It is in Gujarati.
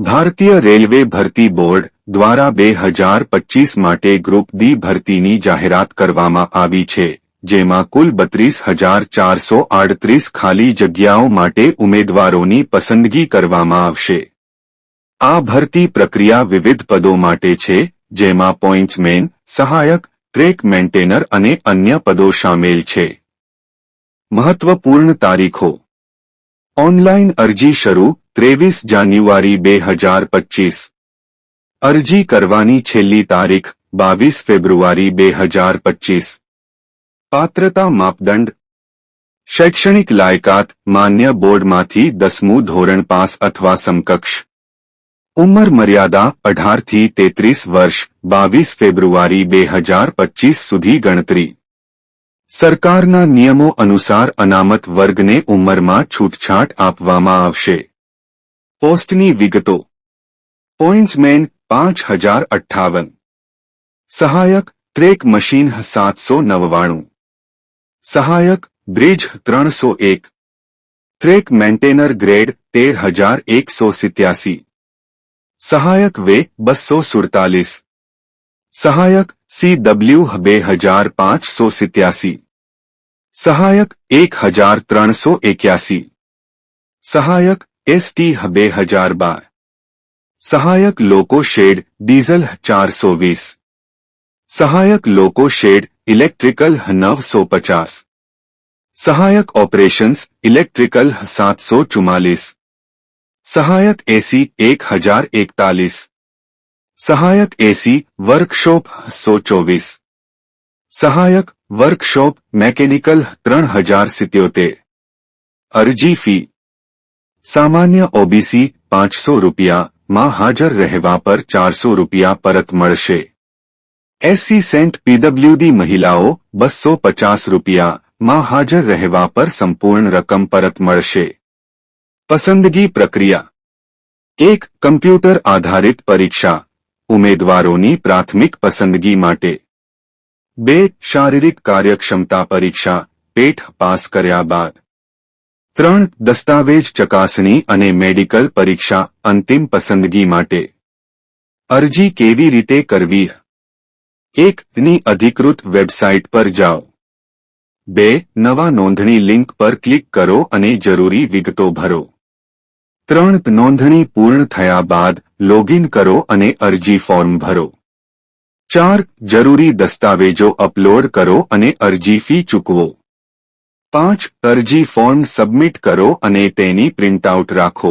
ભારતીય રેલવે ભરતી બોર્ડ દ્વારા બે હજાર પચીસ માટે ગ્રુપ ડી ભરતીની જાહેરાત કરવામાં આવી છે, જેમાં કુલ બત્રીસ હજાર ચારસો આડત્રીસ ખાલી જગ્યાઓ માટે ઉમેદવારોની પસંદગી કરવામાં આવશે. આ ભરતી પ્રક્રિયા વિવિધ પદો માટે છે, જેમાં પોઇન્ટ્સમેન સહાયક, ટ્રેક મેન્ટેનર અને અન્ય પદો સામેલ છે. મહત્વપૂર્ણ તારીખો. ઓનલાઇન અરજી શરૂ ત્રેવીસ જાન્યુઆરી બે હજાર પચીસ. અરજી કરવાની છેલ્લી તારીખ, બાવીસ ફેબ્રુઆરી બે હજાર પચીસ. પાત્રતા માપદંડ. શૈક્ષણિક લાયકાત, માન્ય બોર્ડમાંથી દસમું ધોરણ પાસ અથવા સમકક્ષ. ઉંમર મર્યાદા અઢારથી તેત્રીસ વર્ષ, બાવીસ ફેબ્રુઆરી બે હજાર પચીસ સુધી ગણતરી. સરકારના નિયમો અનુસાર અનામત વર્ગને ઉંમરમાં છૂટછાટ આપવામાં આવશે. પોસ્ટની વિગતો પોઇન્ટ્સમેન પાંચ હજાર અઠ્ઠાવન સહાયક ટ્રેક મશીન સાતસો નવ્વાણું સહાયક બ્રિજ ત્રણસો એક ટ્રેક મેન્ટેનર ગ્રેડ તેર હજાર એકસો સિત્યાસી સહાયક વે બસો સુડતાલીસ સહાયક સી ડબલ્યુ બે હજાર પાંચસો સિત્યાસી સહાયક એક હજાર ત્રણસો એક્યાસી સહાયક એસટી બે હજાર બાર સહાયક લોકો શેડ ડીઝલ ચારસો વીસ સહાયક લોકો શેડ ઇલેક્ટ્રિકલ નવસો પચાસ સહાયક ઓપરેશન્સ ઇલેક્ટ્રિકલ સાતસો ચુમ્માલીસ સહાયક એસી એક હજાર એકતાલીસ સહાયક એસી વર્કશોપ સો ચોવીસ સહાયક વર્કશોપ મેકેનિકલ ત્રણ હજાર સિત્યોતેર અરજી ફી સામાન્ય ઓબીસી પાંચસો રૂપિયા માં હાજર રહેવા પર ચારસો રૂપિયા પરત મળશે એસસી સેન્ટ પીડબ્લ્યુડી મહિલાઓ બસો પચાસ રૂપિયા માં હાજર રહેવા પર સંપૂર્ણ રકમ પરત મળશે પસંદગી પ્રક્રિયા એક કમ્પ્યુટર આધારિત પરીક્ષા ઉમેદવારોની પ્રાથમિક પસંદગી માટે બે શારીરિક કાર્યક્ષમતા પરીક્ષા પેઠ પાસ કર્યા બાદ ત્રણ દસ્તાવેજ ચકાસણી અને મેડિકલ પરીક્ષા અંતિમ પસંદગી માટે. અરજી કેવી રીતે કરવી? એક ની અધિકૃત વેબસાઇટ પર જાઓ. બે, નવા નોંધણી લિંક પર ક્લિક કરો અને જરૂરી વિગતો ભરો. ત્રણ, નોંધણી પૂર્ણ થયા બાદ લોગિન કરો અને અરજી ફોર્મ ભરો. ચાર, જરૂરી દસ્તાવેજો અપલોડ કરો અને અરજી ફી ચૂકવો. પાંચ અરજી ફોર્મ સબમિટ કરો અને તેની પ્રિન્ટઆઉટ રાખો.